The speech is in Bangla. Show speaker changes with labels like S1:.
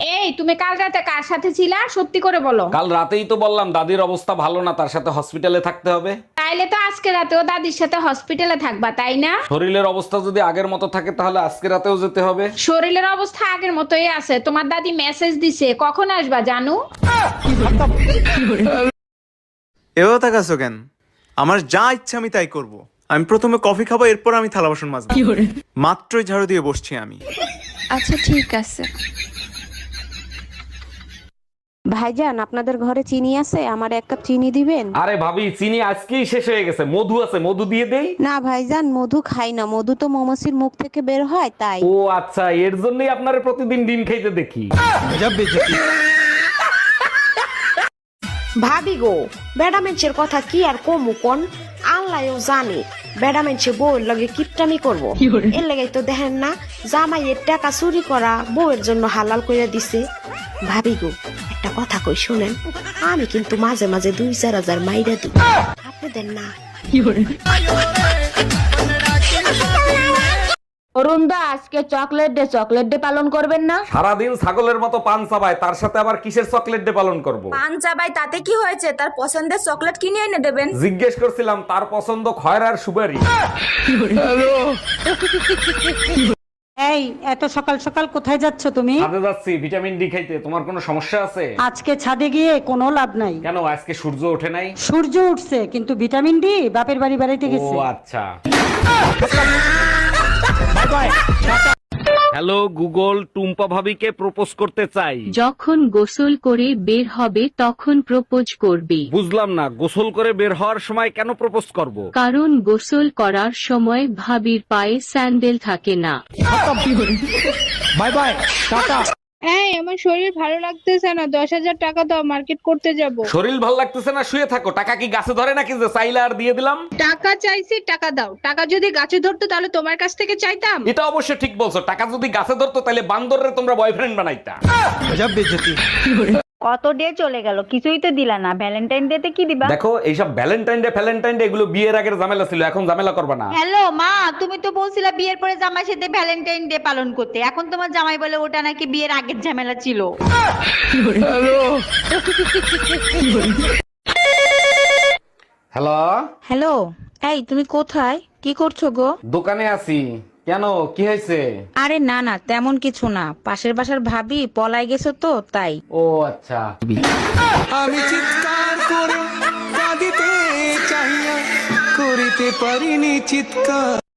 S1: এই তুমি কাল রাতে কার সাথে ছিলা? সত্যি করে বলো।
S2: কাল রাতেই তো বললাম দাদির অবস্থা ভালো না তার সাথে হসপিটালে থাকতে হবে।
S1: তাইলে তো আজকে রাতেও দাদির সাথে হসপিটালে থাকবা তাই না?
S2: শরীরের অবস্থা যদি আগের মতো থাকে তাহলে আজকে রাতেও যেতে হবে।
S1: শরীরের অবস্থা আগের মতোই আছে। তোমার দাদি মেসেজ দিছে কখন আসবা জানু?
S3: এভাবে তাকাছো কেন? আমার যা ইচ্ছা আমি তাই করব। আমি প্রথমে কফি খাব এরপর আমি থালা বাসন মাজবো। মাত্রই ঝাড়ু দিয়ে বসছি আমি।
S4: আচ্ছা ঠিক আছে।
S5: ভাইজান আপনাদের ঘরে চিনি আছে? আমার এক কাপ চিনি দিবেন?
S2: আরে ভাবি চিনি আজকেই শেষ হয়ে গেছে। মধু আছে মধু দিয়ে দেই?
S5: না ভাইজান মধু খাই না। মধু তো মৌমাছির মুখ থেকে বের হয় তাই।
S2: ও আচ্ছা এর জন্যই আপনার প্রতিদিন ডিম খাইতে দেখি।
S6: ভাবি গো বেড়া মেঞ্চের কথা কি আর কমু কোন? আল্লাহও জানে। বেড়া মেঞ্চে বউয়ের লগে কিপটামি করব। এর লেগে তো দেখেন না জামাইয়ের টাকা চুরি করা বউয়ের জন্য হালাল করে দিছে। ভাবি গো একটা কথা কই শুনেন। আমি কিন্তু মাঝে মাঝে দুই চার হাজার মাইরা দিই। আপনি দেন না।
S1: অরুণ দা আজকে চকলেট ডে চকলেট ডে পালন করবেন না?
S2: সারাদিন ছাগলের মতো পান চাবায় তার সাথে আবার কিসের চকলেট ডে পালন করব?
S4: পান চাবাই তাতে কি হয়েছে? তার পছন্দের চকলেট কিনে এনে দেবেন।
S2: জিজ্ঞেস করছিলাম তার পছন্দ খয়রার সুপারি।
S7: এই এত সকাল সকাল কোথায় যাচ্ছ তুমি
S2: ছাদে যাচ্ছি ভিটামিন ডি খাইতে তোমার কোনো সমস্যা আছে
S7: আজকে ছাদে গিয়ে কোনো লাভ নাই
S2: কেন আজকে সূর্য ওঠে নাই
S7: সূর্য উঠছে কিন্তু ভিটামিন ডি বাপের বাড়ি বেড়াইতে
S2: ও
S7: গেছে
S2: আচ্ছা হ্যালো গুগল টুম্পা ভাবিকে প্রপোজ করতে চাই।
S8: যখন গোসল করে বের হবে তখন প্রপোজ করবে।
S2: বুঝলাম না গোসল করে বের হওয়ার সময় কেন প্রপোজ করব?
S8: কারণ গোসল করার সময় ভাবির পায়ে স্যান্ডেল থাকে না।
S2: Bye bye tata.
S1: এই আমার শরীর ভালো লাগতেছে না। দশ হাজার টাকা দাও মার্কেট করতে যাব।
S2: শরীর ভালো লাগতেছে না শুয়ে থাকো। টাকা কি গাছে ধরে নাকি যে চাইলে আর দিয়ে দিলাম?
S1: টাকা চাইছি টাকা দাও। টাকা যদি গাছে ধরতো তাহলে তোমার কাছ থেকে চাইতাম।
S2: এটা অবশ্য ঠিক বলছো। টাকা যদি গাছে ধরতো তাহলে বান্দরের তোমরা বয়ফ্রেন্ড বানাইতা।
S9: কত ডে চলে গেল? কিছুই তো দিলা না। ভ্যালেন্টাইন ডে তে কি দিবা?
S2: দেখো এইসব ভ্যালেন্টাইন ডে ফ্যালেন্টাইন ডে এগুলো বিয়ের আগের ঝামেলা ছিল এখন ঝামেলা করবে না।
S9: হ্যালো মা তুমি তো বলছিলা বিয়ের পরে জামাই সাথে ভ্যালেন্টাইন ডে পালন করতে। এখন তোমার জামাই বলে ওটা নাকি বিয়ের আগের ঝামেলা ছিল।
S2: হ্যালো
S4: হ্যালো এই তুমি কোথায়? কি করছ গো?
S2: দোকানে আছি। কেন? কি হয়েছে?
S4: আরে না না তেমন কিছু না। পাশের বাসার ভাবি পলায় গেছো তো তাই।
S2: ও আচ্ছা।
S3: আমি চিৎকার করে কাঁদিতে চাহিয়া করিতে পারিনি চিৎকার।